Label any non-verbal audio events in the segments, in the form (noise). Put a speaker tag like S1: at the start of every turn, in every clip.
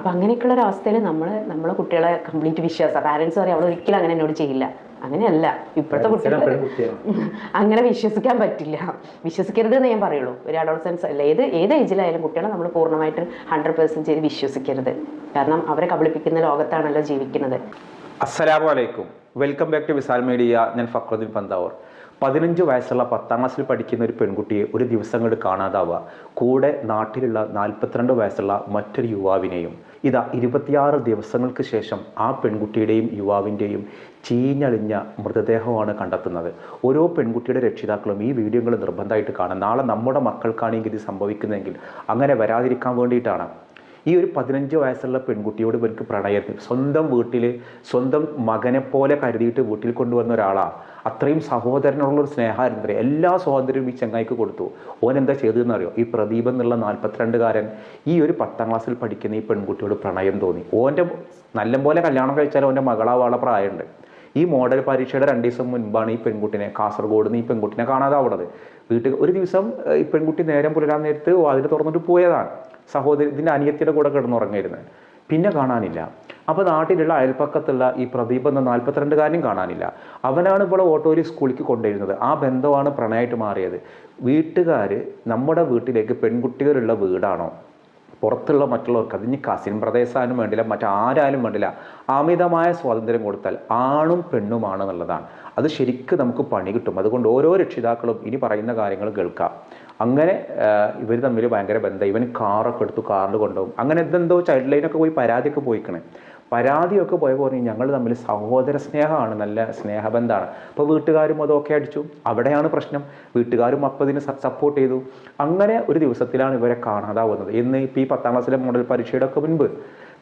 S1: അപ്പം അങ്ങനെയൊക്കെയുള്ള ഒരു അവസ്ഥയിൽ നമ്മൾ നമ്മളെ കുട്ടികളെ കംപ്ലീറ്റ് വിശ്വാസം പാരൻസ് പറയും അവൾ ഒരിക്കലും അങ്ങനെ എന്നോട് ചെയ്യില്ല. അങ്ങനെയല്ല. ഇപ്പോഴത്തെ കുട്ടികൾ (laughs) അങ്ങനെ വിശ്വസിക്കാൻ പറ്റില്ല. വിശ്വസിക്കരുത് എന്ന് ഞാൻ പറയുള്ളൂ. ഒരു അഡോൾസൻസ് അല്ല ഏത് ഏത് ഏജിലായാലും കുട്ടികളെ നമ്മൾ പൂർണമായിട്ട് ഹൺഡ്രഡ് പെർസെന്റ് ചെയ്ത് വിശ്വസിക്കരുത്. കാരണം അവരെ കബളിപ്പിക്കുന്ന ലോകത്താണല്ലോ ജീവിക്കുന്നത്.
S2: അസ്സലാമു അലൈക്കും. Welcome back to Visal media ഞാൻ ഫക്രുദ്ദീൻ പന്താവൂർ. പതിനഞ്ച് വയസ്സുള്ള പത്താം ക്ലാസ്സിൽ പഠിക്കുന്ന ഒരു പെൺകുട്ടിയെ ഒരു ദിവസം കൊണ്ട് കാണാതാവുക. കൂടെ നാട്ടിലുള്ള നാൽപ്പത്തിരണ്ട് വയസ്സുള്ള മറ്റൊരു യുവാവിനെയും. ഇതാ ഇരുപത്തിയാറ് ദിവസങ്ങൾക്ക് ശേഷം ആ പെൺകുട്ടിയുടെയും യുവാവിന്റെയും ചീഞ്ഞളിഞ്ഞ മൃതദേഹമാണ് കണ്ടെത്തുന്നത്. ഓരോ പെൺകുട്ടിയുടെ രക്ഷിതാക്കളും ഈ വീഡിയോകൾ നിർബന്ധമായിട്ട് കാണാം. നാളെ നമ്മുടെ മക്കൾക്കാണെങ്കിൽ ഇത് സംഭവിക്കുന്നതെങ്കിൽ അങ്ങനെ വരാതിരിക്കാൻ വേണ്ടിയിട്ടാണ്. ഈ ഒരു പതിനഞ്ച് വയസ്സുള്ള പെൺകുട്ടിയോട് ഇവർക്ക് പ്രണയത്തിൽ സ്വന്തം വീട്ടിൽ സ്വന്തം മകനെ പോലെ കരുതിയിട്ട് വീട്ടിൽ കൊണ്ടുവന്ന ഒരാളാണ് അത്രയും സഹോദരനുള്ളൊരു അറിയാം എല്ലാ സ്വാതന്ത്ര്യവും ഈ ചങ്ങായിക്ക് കൊടുത്തു. ഓൻ എന്താ ചെയ്തതെന്ന് അറിയോ? ഈ പ്രദീപ് എന്നുള്ള നാൽപ്പത്തിരണ്ടുകാരൻ ഈ ഒരു പത്താം ക്ലാസ്സിൽ പഠിക്കുന്ന ഈ പെൺകുട്ടിയോട് പ്രണയം തോന്നി. ഓന്റെ നല്ലപോലെ കല്യാണം കഴിച്ചാൽ ഓന്റെ മകളാവാള പ്രായമുണ്ട്. ഈ മോഡൽ പരീക്ഷയുടെ രണ്ട് ദിവസം മുൻപാണ് ഈ പെൺകുട്ടിനെ കാസർഗോഡ് നിന്ന് ഈ പെൺകുട്ടിനെ കാണാതാവുന്നത്. വീട്ടിൽ ഒരു ദിവസം ഈ പെൺകുട്ടി നേരം പുലരാൻ നേരത്ത് വാതിൽ തുറന്നിട്ട് പോയതാണ്. സഹോദരി ഇതിന്റെ അനിയത്തിയുടെ കൂടെ കിടന്നുറങ്ങിയിരുന്നത്. പിന്നെ കാണാനില്ല. അപ്പോൾ നാട്ടിലുള്ള അയൽപ്പക്കത്തുള്ള ഈ പ്രദീപ് എന്ന നാൽപ്പത്തിരണ്ടുകാരനും കാണാനില്ല. അവനാണ് ഇപ്പോൾ ഓട്ടോയിൽ സ്കൂളിലേക്ക് കൊണ്ടുവരുന്നത്. ആ ബന്ധമാണ് പ്രണയമായിട്ട് മാറിയത്. വീട്ടുകാർ നമ്മുടെ വീട്ടിലേക്ക് പെൺകുട്ടികളുള്ള വീടാണോ? പുറത്തുള്ള മറ്റുള്ളവർക്ക് അതിന് കസിൻ പ്രദേശാനും വേണ്ടില്ല മറ്റാരായാലും വേണ്ടില്ല. അമിതമായ സ്വാതന്ത്ര്യം കൊടുത്താൽ ആണും പെണ്ണുമാണ് എന്നുള്ളതാണ് അത് ശരിക്കും നമുക്ക് പണി കിട്ടും. അതുകൊണ്ട് ഓരോ രക്ഷിതാക്കളും ഇനി പറയുന്ന കാര്യങ്ങൾ കേൾക്കാം. അങ്ങനെ ഇവർ തമ്മിൽ ഭയങ്കര ബന്ധം. ഇവൻ കാറൊക്കെ എടുത്തു കാറിൽ കൊണ്ടുപോകും. അങ്ങനെ എന്തെന്തോ ചൈൽഡ് ലൈനൊക്കെ പോയി പരാതിയൊക്കെ പോയിക്കണേ. പരാതിയൊക്കെ പോയപ്പോൾ പറഞ്ഞു ഞങ്ങൾ തമ്മിൽ സഹോദര സ്നേഹമാണ് നല്ല സ്നേഹബന്ധമാണ്. അപ്പോൾ വീട്ടുകാരും അതൊക്കെ അടിച്ചു. അവിടെയാണ് പ്രശ്നം. വീട്ടുകാരും അപ്പം ഇതിന് സപ്പോർട്ട് ചെയ്തു. അങ്ങനെ ഒരു ദിവസത്തിലാണ് ഇവരെ കാണാതാവുന്നത്. ഇന്ന് ഇപ്പോൾ ഈ പത്താം ക്ലാസ്സിലെ മോഡൽ പരീക്ഷയുടെ ഒക്കെ മുൻപ്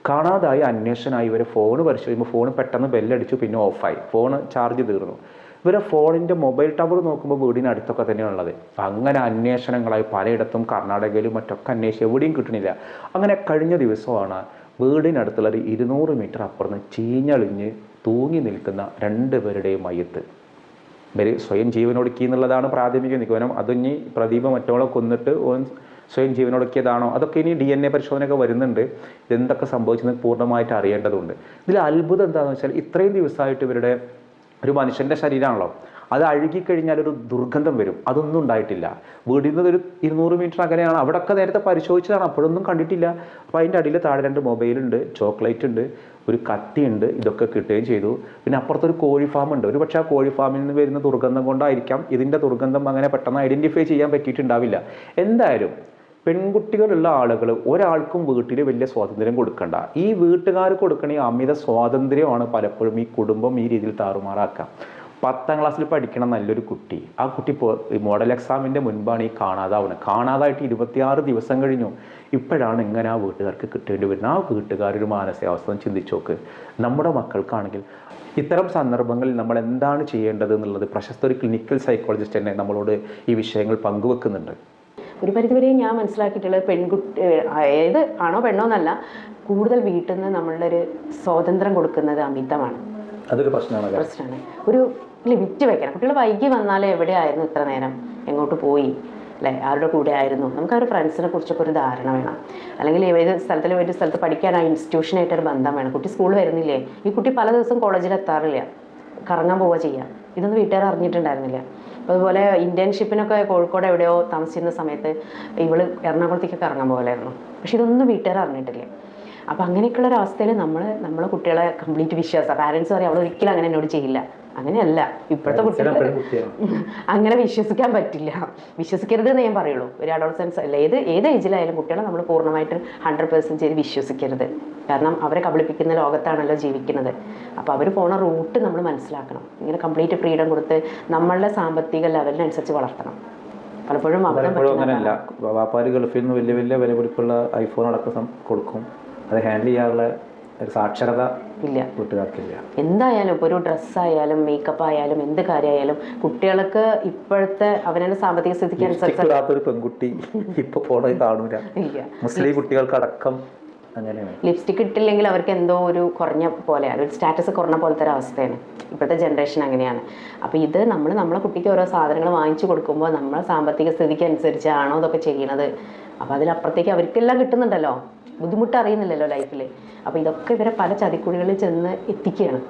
S2: കാണാതായി അന്വേഷണമായി ഇവരെ ഫോൺ പരിശോധിക്കുമ്പോൾ ഫോൺ പെട്ടെന്ന് ബെല്ലടിച്ചു പിന്നെ ഓഫായി ഫോൺ ചാർജ് തീർന്നു. ഇവരെ ഫോണിന്റെ മൊബൈൽ ടവർ നോക്കുമ്പോൾ വീടിന് അടുത്തൊക്കെ തന്നെയാണുള്ളത് അങ്ങനെ അന്വേഷണങ്ങളായി പലയിടത്തും കർണാടകയിലും മറ്റൊക്കെ അന്വേഷിച്ച് എവിടെയും കിട്ടണില്ല അങ്ങനെ കഴിഞ്ഞ ദിവസമാണ് വീടിനടുത്തുള്ള ഒരു ഇരുന്നൂറ് മീറ്റർ അപ്പുറത്ത് ചീഞ്ഞളിഞ്ഞ് തൂങ്ങി നിൽക്കുന്ന രണ്ട് പേരുടെയും മയ്യത്ത്. ഇവർ സ്വയം ജീവനൊടുക്കി എന്നുള്ളതാണ് പ്രാഥമിക നിഗമനം. അതിനി പ്രദീപ മറ്റോളെ കൊന്നിട്ട് സ്വയം ജീവനൊടുക്കിയതാണോ? അതൊക്കെ ഇനി ഡി എൻ എ പരിശോധനയൊക്കെ വരുന്നുണ്ട്. ഇതെന്തൊക്കെ സംഭവിച്ചെന്ന് പൂർണമായിട്ട് അറിയേണ്ടതുണ്ട്. ഇതിൽ അത്ഭുതം എന്താണെന്ന് വെച്ചാൽ ഇത്രയും ദിവസമായിട്ട് ഇവരുടെ ഒരു മനുഷ്യന്റെ ശരീരമാണല്ലോ. അത് അഴുകിക്കഴിഞ്ഞാൽ ഒരു ദുർഗന്ധം വരും. അതൊന്നും ഉണ്ടായിട്ടില്ല. വീടിൽ നിന്ന് ഒരു ഇരുന്നൂറ് മീറ്റർ അകലെയാണ്. അവിടെയൊക്കെ നേരത്തെ പരിശോധിച്ചതാണ്. അപ്പോഴൊന്നും കണ്ടിട്ടില്ല. അപ്പോൾ അതിന്റെ അടിയിൽ താഴെ രണ്ട് മൊബൈലുണ്ട് ചോക്ലേറ്റ് ഉണ്ട് ഒരു കത്തിയുണ്ട് ഇതൊക്കെ കിട്ടുകയും ചെയ്തു. പിന്നെ അപ്പുറത്തൊരു കോഴി ഫാം ഉണ്ട്. ഒരു പക്ഷേ ആ കോഴി ഫാമിൽ നിന്ന് വരുന്ന ദുർഗന്ധം കൊണ്ടായിരിക്കാം ഇതിന്റെ ദുർഗന്ധം അങ്ങനെ പെട്ടെന്ന് ഐഡന്റിഫൈ ചെയ്യാൻ പറ്റിയിട്ടുണ്ടാവില്ല. എന്തായാലും പെൺകുട്ടികളുള്ള ആളുകൾ ഒരാൾക്കും വീട്ടിൽ വലിയ സ്വാതന്ത്ര്യം കൊടുക്കണ്ട. ഈ വീട്ടുകാർ കൊടുക്കണ ഈ അമിത സ്വാതന്ത്ര്യമാണ് പലപ്പോഴും ഈ കുടുംബം ഈ രീതിയിൽ താറുമാറാക്കുക. പത്താം ക്ലാസ്സിൽ പഠിക്കണ നല്ലൊരു കുട്ടി. ആ കുട്ടി മോഡൽ എക്സാമിന്റെ മുൻപാണ് ഈ കാണാതാവുന്നത് കാണാതായിട്ട് ഇരുപത്തിയാറ് ദിവസം കഴിഞ്ഞു. ഇപ്പോഴാണ് ഇങ്ങനെ ആ വീട്ടുകാർക്ക് കിട്ടേണ്ടി വരുന്നത്. ആ വീട്ടുകാരൊരു മാനസികാവസ്ഥ ചിന്തിച്ച് നോക്ക്. നമ്മുടെ മക്കൾക്കാണെങ്കിൽ ഇത്തരം സന്ദർഭങ്ങളിൽ നമ്മൾ എന്താണ് ചെയ്യേണ്ടത് എന്നുള്ളത് പ്രശസ്ത ഒരു ക്ലിനിക്കൽ സൈക്കോളജിസ്റ്റ് തന്നെ നമ്മളോട് ഈ വിഷയങ്ങൾ പങ്കുവെക്കുന്നുണ്ട്.
S1: ഒരു പരിധിവരെ ഞാൻ മനസ്സിലാക്കിയിട്ടുള്ളത് പെൺകുട്ടി ഏത് ആണോ പെണ്ണോ എന്നല്ല കൂടുതൽ വീട്ടിൽ നിന്ന് നമ്മളുടെ ഒരു സ്വാതന്ത്ര്യം കൊടുക്കുന്നത് അമിതമാണ്.
S2: അതൊരു പ്രശ്നമാണ്
S1: പ്രശ്നമാണ്. ഒരു ലിമിറ്റ് വെക്കണം. കുട്ടികൾ വൈകി വന്നാൽ എവിടെയായിരുന്നു ഇത്ര നേരം എങ്ങോട്ട് പോയി? അല്ലേ? ആരുടെ കൂടെ ആയിരുന്നു? നമുക്ക് ആ ഒരു ഫ്രണ്ട്സിനെ കുറിച്ചൊക്കെ ഒരു ധാരണ വേണം. അല്ലെങ്കിൽ ഏത് സ്ഥലത്തിൽ ഒരു സ്ഥലത്ത് പഠിക്കാൻ ആ ഇൻസ്റ്റിറ്റ്യൂഷനായിട്ട് ഒരു ബന്ധം വേണം. കുട്ടി സ്കൂൾ വരുന്നില്ലേ? ഈ കുട്ടി പല ദിവസം കോളേജിൽ എത്താറില്ല. കറങ്ങാൻ പോവുക ചെയ്യുക ഇതൊന്നും വീട്ടുകാർ അറിഞ്ഞിട്ടുണ്ടായിരുന്നില്ല. അതുപോലെ ഇന്റേൺഷിപ്പിനൊക്കെ കോഴിക്കോട് എവിടെയോ താമസിച്ചിരുന്ന സമയത്ത് ഇവൾ എറണാകുളത്തേക്കൊക്കെ ഇറങ്ങാൻ പോകലായിരുന്നു. പക്ഷെ ഇതൊന്നും വീട്ടുകാർ അറിഞ്ഞിട്ടില്ല. അപ്പോൾ അങ്ങനെയൊക്കെയുള്ള ഒരു അവസ്ഥയിൽ നമ്മൾ നമ്മളെ കുട്ടികളെ കംപ്ലീറ്റ് വിശ്വാസം പാരന്റ്സ് പറയും അവൾ ഒരിക്കലും അങ്ങനെ എന്നോട് ചെയ്യില്ല. അങ്ങനെയല്ല. ഇപ്പോഴത്തെ കുട്ടികൾ (laughs) അങ്ങനെ വിശ്വസിക്കാൻ പറ്റില്ല. വിശ്വസിക്കരുത് എന്ന് ഞാൻ പറയുള്ളൂ. ഒരു അഡോൾസൻസ് അല്ല ഏത് ഏത് ഏജിലായാലും കുട്ടികളെ നമ്മൾ പൂർണമായിട്ട് ഹൺഡ്രഡ് പേഴ്സന്റ് ചെയ്ത് വിശ്വസിക്കരുത്. കാരണം അവരെ കബളിപ്പിക്കുന്ന ലോകത്താണല്ലോ ജീവിക്കുന്നത്. അപ്പോൾ അവർ പോണ റൂട്ട് നമ്മൾ മനസ്സിലാക്കണം. ഇങ്ങനെ കംപ്ലീറ്റ് ഫ്രീഡം കൊടുത്ത് നമ്മളുടെ സാമ്പത്തിക ലെവലിനനുസരിച്ച് വളർത്തണം. പലപ്പോഴും
S2: അങ്ങനെയല്ല. വ്യാപാരി ഗൾഫിൽ നിന്ന് വലിയ വലിയ വില പിടിപ്പുള്ള ഐഫോൺ അടക്കം കൊടുക്കും. അത് ഹാൻഡിൽ ചെയ്യാനുള്ള ഒരു സാക്ഷരത
S1: ഇല്ല.
S2: കൂട്ടുകാർക്കില്ല.
S1: എന്തായാലും ഇപ്പോൾ ഒരു ഡ്രസ്സായാലും മേക്കപ്പ് ആയാലും എന്ത് കാര്യമായാലും കുട്ടികൾക്ക് ഇപ്പോഴത്തെ അവനവന്റെ സാമ്പത്തിക സ്ഥിതിക്ക് അനുസരിച്ച്
S2: പെൺകുട്ടി ഇപ്പൊ പോണത് കാണൂല.
S1: ഇല്ല.
S2: മുസ്ലിം കുട്ടികൾക്കടക്കം
S1: ലിപ്സ്റ്റിക് ഇട്ടില്ലെങ്കിൽ അവർക്ക് എന്തോ ഒരു കുറഞ്ഞ പോലെയാണ്. ഒരു സ്റ്റാറ്റസ് കുറഞ്ഞ പോലത്തെ ഒരു അവസ്ഥയാണ്. ഇപ്പോഴത്തെ ജനറേഷൻ അങ്ങനെയാണ്. അപ്പോൾ ഇത് നമ്മൾ നമ്മളെ കുട്ടിക്ക് ഓരോ സാധനങ്ങൾ വാങ്ങിച്ചു കൊടുക്കുമ്പോൾ നമ്മളെ സാമ്പത്തിക സ്ഥിതിക്ക് അനുസരിച്ചാണോ ഇതൊക്കെ ചെയ്യണത്. അപ്പോൾ അതിലപ്പുറത്തേക്ക് അവർക്കെല്ലാം കിട്ടുന്നുണ്ടല്ലോ. ബുദ്ധിമുട്ട് അറിയുന്നില്ലല്ലോ ലൈഫിൽ അപ്പോൾ ഇതൊക്കെ ഇവരെ പല ചതിക്കുഴികളിൽ ചെന്ന് എത്തിക്കുകയാണ്.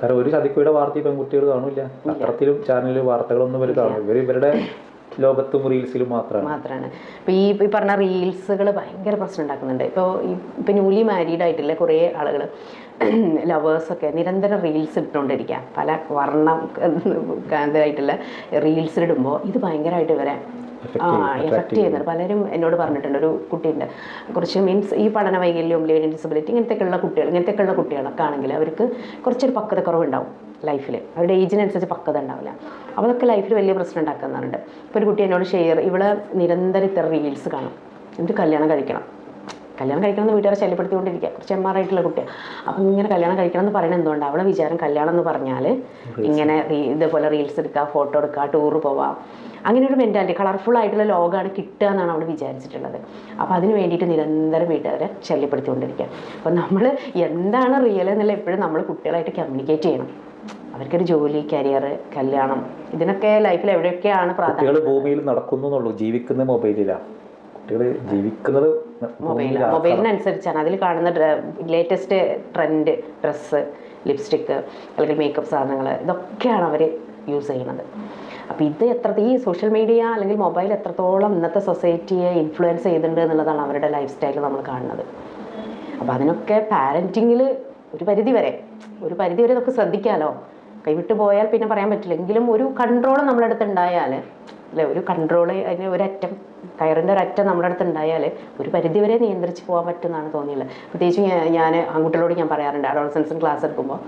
S2: കാരണം ഒരു ചതിക്കുഴിയുടെ വാർത്ത ഈ പെൺകുട്ടികൾ കാണില്ല. പത്രത്തിലും ചാനലിലും വാർത്തകളൊന്നും ഇവർ കാണും ഇവർ ഇവരുടെ (laughs) ലോകത്തും റീൽസിലും മാത്രമാണ്
S1: മാത്രമാണ് ഇപ്പോൾ ഈ ഈ പറഞ്ഞ റീൽസുകൾ ഭയങ്കര പ്രശ്നം ഉണ്ടാക്കുന്നുണ്ട് ഇപ്പോൾ ഇപ്പോൾ ന്യൂലി മാരീഡ് ആയിട്ടില്ല കുറേ ആളുകൾ ലവേഴ്സൊക്കെ നിരന്തരം റീൽസ് ഇട്ടുകൊണ്ടിരിക്കുക പല വർണം ഇതായിട്ടുള്ള റീൽസ് ഇടുമ്പോൾ ഇത് ഭയങ്കരമായിട്ട് ഇവരെ ആ എഫക്റ്റ് ചെയ്യുന്നത് പലരും എന്നോട് പറഞ്ഞിട്ടുണ്ട് ഒരു കുട്ടീന്റെ. കുറച്ച് മീൻസ് ഈ പഠന വൈകല്യവും ലേണിംഗ് ഡിസബിലിറ്റി ഇങ്ങനത്തെയൊക്കെയുള്ള കുട്ടികൾ ഇങ്ങനത്തെയൊക്കെയുള്ള കുട്ടികളൊക്കെ ആണെങ്കിൽ അവർക്ക് കുറച്ചൊരു പക്വത കുറവുണ്ടാവും ലൈഫിൽ അവരുടെ ഏജിനനുസരിച്ച് പക്വത ഉണ്ടാവില്ല. അപ്പോൾ അതൊക്കെ ലൈഫിൽ വലിയ പ്രശ്നം ഉണ്ടാക്കുന്നുണ്ട് ഇപ്പോൾ ഒരു കുട്ടി എന്നോട് ഷെയർ ഇവിടെ നിരന്തരം ഇത്ര റീൽസ് കാണും. എന്നിട്ട് കല്യാണം കഴിക്കണം. കല്യാണം കഴിക്കണം എന്ന് വീട്ടുകാരെ ശല്യപ്പെടുത്തിക്കൊണ്ടിരിക്കുക. കുറച്ച് എം ആർ ആയിട്ടുള്ള കുട്ടിയാണ് അപ്പം ഇങ്ങനെ കല്യാണം കഴിക്കണം എന്ന് പറയുന്നത് എന്തുകൊണ്ടാണ് അവളെ വിചാരം കല്യാണം എന്ന് പറഞ്ഞാൽ ഇങ്ങനെ ഇതേപോലെ റീൽസ് എടുക്കുക ഫോട്ടോ എടുക്കുക ടൂർ പോവാം അങ്ങനെ ഒരു മെന്റാലിറ്റി കളർഫുൾ ആയിട്ടുള്ള ലോകമാണ് കിട്ടുക എന്നാണ് അവൾ വിചാരിച്ചിട്ടുള്ളത്. അപ്പോൾ അതിന് വേണ്ടിയിട്ട് നിരന്തരം വീട്ടുകാരെ ശല്യപ്പെടുത്തിക്കൊണ്ടിരിക്കുക. അപ്പോൾ നമ്മൾ എന്താണ് റിയൽ എന്നുള്ള എപ്പോഴും നമ്മൾ കുട്ടികളായിട്ട് കമ്മ്യൂണിക്കേറ്റ് ചെയ്യണം. അവർക്കൊരു ജോലി കരിയർ കല്യാണം ഇതിനൊക്കെ ലൈഫിൽ എവിടെയൊക്കെയാണ് പ്രാധാന്യം?
S2: ഭൂമിയിൽ നടക്കുന്നു ജീവിക്കുന്ന മൊബൈലിലാണ് കുട്ടികൾ ജീവിക്കുന്നത്
S1: മൊബൈൽ. മൊബൈലിനനുസരിച്ചാണ്. അതിൽ കാണുന്ന ലേറ്റസ്റ്റ് ട്രെൻഡ് ഡ്രസ്സ് ലിപ്സ്റ്റിക്ക് അല്ലെങ്കിൽ മേക്കപ്പ് സാധനങ്ങൾ ഇതൊക്കെയാണ് അവർ യൂസ് ചെയ്യുന്നത്. അപ്പോൾ ഇത് എത്ര ഈ സോഷ്യൽ മീഡിയ അല്ലെങ്കിൽ മൊബൈൽ എത്രത്തോളം ഇന്നത്തെ സൊസൈറ്റിയെ ഇൻഫ്ലുവൻസ് ചെയ്തിട്ടുണ്ട് എന്നുള്ളതാണ് അവരുടെ ലൈഫ് സ്റ്റൈൽ നമ്മൾ കാണുന്നത്. അപ്പോൾ അതിനൊക്കെ പാരന്റിങ്ങിൽ ഒരു പരിധി വരെ ഒരു പരിധി വരെ നമുക്ക് ശ്രദ്ധിക്കാമല്ലോ കൈവിട്ട് പോയാൽ പിന്നെ പറയാൻ പറ്റില്ല. എങ്കിലും ഒരു കൺട്രോൾ നമ്മുടെ അടുത്ത് ഉണ്ടായാൽ അല്ലെ ഒരു കൺട്രോൾ അതിന് ഒരറ്റം കയറിന്റെ ഒരറ്റം നമ്മുടെ അടുത്ത് ഉണ്ടായാൽ ഒരു പരിധിവരെ നിയന്ത്രിച്ച് പോകാൻ പറ്റുമെന്നാണ് തോന്നിയുള്ളത്. പ്രത്യേകിച്ച് ഞാൻ- ആൺകുട്ടികളോട് ഞാൻ പറയാറുണ്ട്. അഡോളസൻസും ക്ലാസ് എടുക്കുമ്പോൾ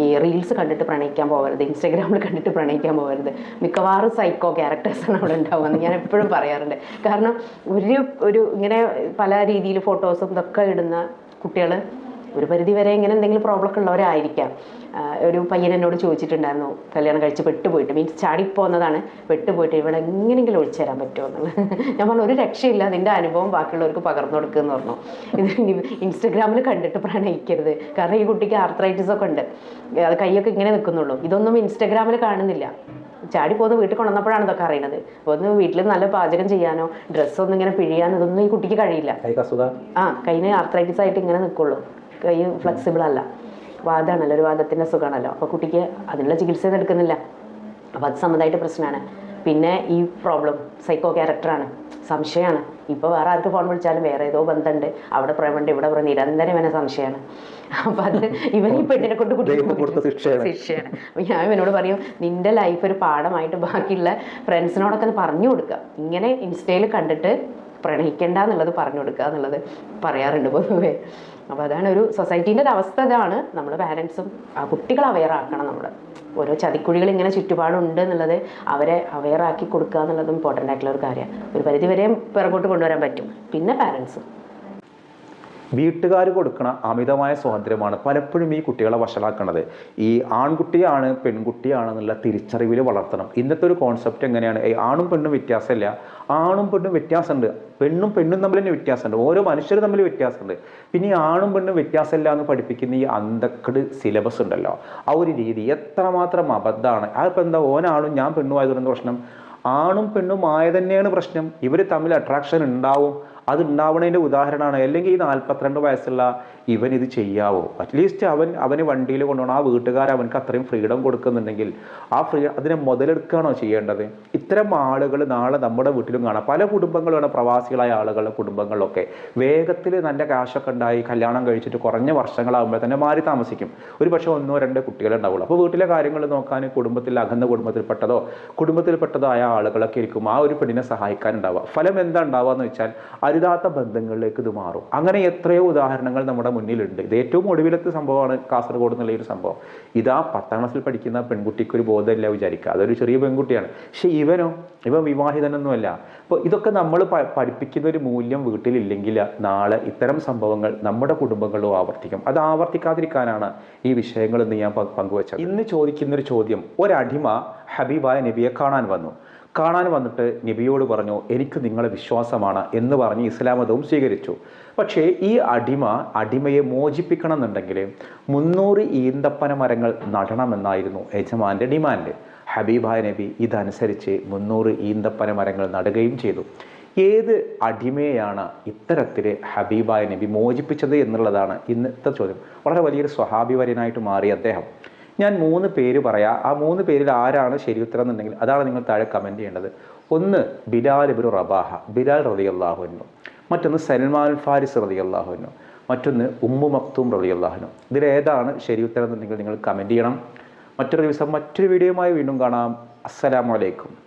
S1: ഈ റീൽസ് കണ്ടിട്ട് പ്രണയിക്കാൻ പോകരുത്. ഇൻസ്റ്റാഗ്രാമിൽ കണ്ടിട്ട് പ്രണയിക്കാൻ പോകരുത്. മിക്കവാറും സൈക്കോ ക്യാരക്ടേഴ്സാണ് അവിടെ ഉണ്ടാവുമെന്ന് ഞാൻ എപ്പോഴും പറയാറുണ്ട്. കാരണം ഒരു ഒരു ഇങ്ങനെ പല രീതിയിൽ ഫോട്ടോസും ഇതൊക്കെ ഇടുന്ന കുട്ടികൾ ഒരു പരിധി വരെ ഇങ്ങനെ എന്തെങ്കിലും പ്രോബ്ലം ഒക്കെ ഉള്ളവരായിരിക്കാം. ഒരു പയ്യൻ എന്നോട് ചോദിച്ചിട്ടുണ്ടായിരുന്നു കല്യാണം കഴിച്ച് പെട്ടുപോയിട്ട് മീൻസ് ചാടിപ്പോന്നതാണ് പെട്ടുപോയിട്ട് ഇവിടെ എങ്ങനെയെങ്കിലും ഒഴിച്ചു തരാൻ പറ്റുമോ? എന്നുള്ളത് ഞാൻ പറഞ്ഞു ഒരു രക്ഷയില്ല നിന്റെ അനുഭവം ബാക്കിയുള്ളവർക്ക് പകർന്നു കൊടുക്കുക എന്ന് പറഞ്ഞു. ഇത് ഇൻസ്റ്റഗ്രാമിൽ കണ്ടിട്ട് പ്രണയിക്കരുത് കാരണം ഈ കുട്ടിക്ക് ആർത്രൈറ്റിസ് ഒക്കെ ഉണ്ട്. അത് കൈയൊക്കെ ഇങ്ങനെ നിൽക്കുന്നുള്ളൂ. ഇതൊന്നും ഇൻസ്റ്റഗ്രാമിൽ കാണുന്നില്ല. ചാടി പോകുന്ന വീട്ടിൽ കൊണ്ടുവന്നപ്പോഴാണ് ഇതൊക്കെ അറിയുന്നത് ഒന്ന് വീട്ടിൽ നല്ല പാചകം ചെയ്യാനോ ഡ്രസ്സൊന്നും ഇങ്ങനെ പിഴിയാനോ ഇതൊന്നും ഈ കുട്ടിക്ക് കഴിയില്ല. ആ കൈന് ആർത്രൈറ്റിസ് ആയിട്ട് ഇങ്ങനെ നിൽക്കുള്ളൂ. കൈ ഫ്ലെക്സിബിൾ അല്ല. വാദമാണല്ലോ ഒരു വാദത്തിന്റെ സുഖമാണല്ലോ അപ്പോൾ കുട്ടിക്ക് അതിനുള്ള ചികിത്സ എടുക്കുന്നില്ല. അപ്പോൾ അത് സംബന്ധമായിട്ട് പ്രശ്നമാണ് പിന്നെ ഈ പ്രോബ്ലം സൈക്കോ ക്യാരക്ടറാണ് സംശയമാണ്. ഇപ്പോൾ വേറെ ആർക്ക് ഫോൺ വിളിച്ചാലും വേറെ ഏതോ ബന്ധമുണ്ട് അവിടെ പ്രേമുണ്ട് ഇവിടെ പ്രേം നിരന്തരം ഇവനെ സംശയമാണ്. അപ്പം അത് ഇവൻ ഈ പെണ്ണിനെ കൊണ്ട് കുട്ടി
S2: ശിക്ഷയാണ്.
S1: ശിക്ഷയാണ്. അപ്പം ഞാൻ ഇവനോട് പറയും നിന്റെ ലൈഫ് ഒരു പാഠമായിട്ട് ബാക്കിയുള്ള ഫ്രണ്ട്സിനോടൊക്കെ ഒന്ന് പറഞ്ഞു കൊടുക്കുക ഇങ്ങനെ ഇൻസ്റ്റയിൽ കണ്ടിട്ട് പ്രണയിക്കേണ്ട എന്നുള്ളത് പറഞ്ഞു കൊടുക്കുക എന്നുള്ളത് പറയാറുണ്ട് പൊതുവേ. അപ്പോൾ അതാണ് ഒരു സൊസൈറ്റീന്റെ ഒരു അവസ്ഥ ഇതാണ്. നമ്മൾ പാരൻസും ആ കുട്ടികളെ അവെയർ ആക്കണം നമ്മൾ ഓരോ ചതിക്കുഴികൾ ഇങ്ങനെ ചുറ്റുപാടുണ്ട് എന്നുള്ളത് അവരെ അവെയർ ആക്കി കൊടുക്കുക എന്നുള്ളത് ഇമ്പോർട്ടന്റ് ആയിട്ടുള്ള ഒരു കാര്യമാണ്. ഒരു പരിധി വരെയും പിറകോട്ട് കൊണ്ടുവരാൻ പറ്റും. പിന്നെ പാരൻസും
S2: വീട്ടുകാർ കൊടുക്കുന്ന അമിതമായ സ്വാതന്ത്ര്യമാണ് പലപ്പോഴും ഈ കുട്ടികളെ വഷളാക്കുന്നത് ഈ ആൺകുട്ടിയാണ് പെൺകുട്ടിയാണെന്നുള്ള തിരിച്ചറിവിൽ വളർത്തണം. ഇന്നത്തെ ഒരു കോൺസെപ്റ്റ് എങ്ങനെയാണ്? ഈ ആണും പെണ്ണും വ്യത്യാസമില്ല. ആണും പെണ്ണും വ്യത്യാസമുണ്ട്. പെണ്ണും പെണ്ണും തമ്മിൽ തന്നെ വ്യത്യാസമുണ്ട്. ഓരോ മനുഷ്യർ തമ്മിൽ വ്യത്യാസമുണ്ട്. പിന്നെ ഈ ആണും പെണ്ണും വ്യത്യാസമില്ല എന്ന് പഠിപ്പിക്കുന്ന ഈ അന്തക്കട് സിലബസ് ഉണ്ടല്ലോ. ആ ഒരു രീതി എത്രമാത്രം അബദ്ധമാണ്. അതിപ്പോൾ എന്താ ഓനാണും ഞാൻ പെണ്ണും ആയതുകൊണ്ട് പ്രശ്നം? ആണും പെണ്ണും ആയ തന്നെയാണ് പ്രശ്നം. ഇവർ തമ്മിൽ അട്രാക്ഷൻ ഉണ്ടാവും. അത് ഉദാഹരണമാണ്. അല്ലെങ്കിൽ ഈ നാൽപ്പത്തിരണ്ട് വയസ്സുള്ള ഇവൻ ഇത് ചെയ്യാവോ അറ്റ്ലീസ്റ്റ് അവൻ അവന് വണ്ടിയിൽ കൊണ്ടുപോകണം. ആ വീട്ടുകാർ അവനക്ക് അത്രയും ഫ്രീഡം കൊടുക്കുന്നുണ്ടെങ്കിൽ ആ ഫ്രീ അതിനെ മുതലെടുക്കുകയാണോ ചെയ്യേണ്ടത്? ഇത്തരം ആളുകൾ നാളെ നമ്മുടെ വീട്ടിലും കാണാം. പല കുടുംബങ്ങളാണ് പ്രവാസികളായ ആളുകളുടെ കുടുംബങ്ങളിലൊക്കെ. വേഗത്തിൽ നല്ല കാശൊക്കെ ഉണ്ടായി കല്യാണം കഴിച്ചിട്ട് കുറഞ്ഞ വർഷങ്ങളാകുമ്പോൾ തന്നെ മാറി താമസിക്കും. ഒരു പക്ഷേ ഒന്നോ രണ്ടോ കുട്ടികളുണ്ടാവുള്ളൂ. അപ്പോൾ വീട്ടിലെ കാര്യങ്ങൾ നോക്കാൻ കുടുംബത്തിൽ അകന്ന കുടുംബത്തിൽപ്പെട്ടതോ കുടുംബത്തിൽപ്പെട്ടതോ ആയ ആളുകളൊക്കെ ഇരിക്കും. ആ ഒരു പെണ്ണിനെ സഹായിക്കാനുണ്ടാവുക. ഫലം എന്താ ഉണ്ടാവുക എന്ന് വെച്ചാൽ അരുതാത്ത ബന്ധങ്ങളിലേക്ക് ഇത് മാറും. അങ്ങനെ എത്രയോ ഉദാഹരണങ്ങൾ നമ്മുടെ മുന്നിലുണ്ട്. ഇത് ഏറ്റവും ഒടുവിലത്തെ സംഭവമാണ് കാസർഗോഡ് എന്നുള്ള ഒരു സംഭവം. ഇതാ പത്താം ക്ലാസ്സിൽ പഠിക്കുന്ന പെൺകുട്ടിക്ക് ഒരു ബോധമില്ല വിചാരിക്കുക. അതൊരു ചെറിയ പെൺകുട്ടിയാണ്. പക്ഷേ ഇവനോ? ഇവൻ വിവാഹിതനൊന്നുമല്ല. അപ്പോൾ ഇതൊക്കെ നമ്മൾ പഠിപ്പിക്കുന്ന ഒരു മൂല്യം വീട്ടിലില്ലെങ്കിൽ നാളെ ഇത്തരം സംഭവങ്ങൾ നമ്മുടെ കുടുംബങ്ങളിലും ആവർത്തിക്കും. അത് ആവർത്തിക്കാതിരിക്കാനാണ് ഈ വിഷയങ്ങൾ ഇന്ന് ഞാൻ പങ്കുവച്ചത്. ഇന്ന് ചോദിക്കുന്നൊരു ചോദ്യം ഒരടിമ ഹബീബായ നബിയെ കാണാൻ വന്നു. കാണാൻ വന്നിട്ട് നബിയോട് പറഞ്ഞു എനിക്ക് നിങ്ങളെ വിശ്വാസമാണ് എന്ന് പറഞ്ഞ് ഇസ്ലാമതവും സ്വീകരിച്ചു. പക്ഷേ ഈ അടിമ അടിമയെ മോചിപ്പിക്കണം എന്നുണ്ടെങ്കിൽ മുന്നൂറ് ഈന്തപ്പന മരങ്ങൾ നടണമെന്നായിരുന്നു യജമാന്റെ ഡിമാൻഡ്. ഹബീബായ നബി ഇതനുസരിച്ച് മുന്നൂറ് ഈന്തപ്പന മരങ്ങൾ നടുകയും ചെയ്തു. ഏത് അടിമയാണ് ഇത്തരത്തിൽ ഹബീബായ നബി മോചിപ്പിച്ചത് എന്നുള്ളതാണ് ഇന്നത്തെ ചോദ്യം. വളരെ വലിയൊരു സ്വഹാഭിവര്യനായിട്ട് മാറി അദ്ദേഹം. ഞാൻ മൂന്ന് പേര് പറയാം. ആ മൂന്ന് പേരിൽ ആരാണ് ശരി ഉത്തരം എന്നുണ്ടെങ്കിൽ അതാണ് നിങ്ങൾ താഴെ കമന്റ് ചെയ്യേണ്ടത്. ഒന്ന് ബിലാൽ ഇബ്നു റബാഹ. ബിലാൽ റബി അള്ളാഹുവിനു മറ്റൊന്ന് സൽമാൻ ഫാരിസ് റതി അള്ളാഹുവിനു മറ്റൊന്ന് ഉമ്മു മക്തൂം റതി അള്ളാഹുനു ഇതിലേതാണ് ശരി ഉത്തരം എന്നുണ്ടെങ്കിൽ നിങ്ങൾ കമന്റ് ചെയ്യണം. മറ്റൊരു ദിവസം മറ്റൊരു വീഡിയോയുമായി വീണ്ടും കാണാം. അസ്സലാമലൈക്കും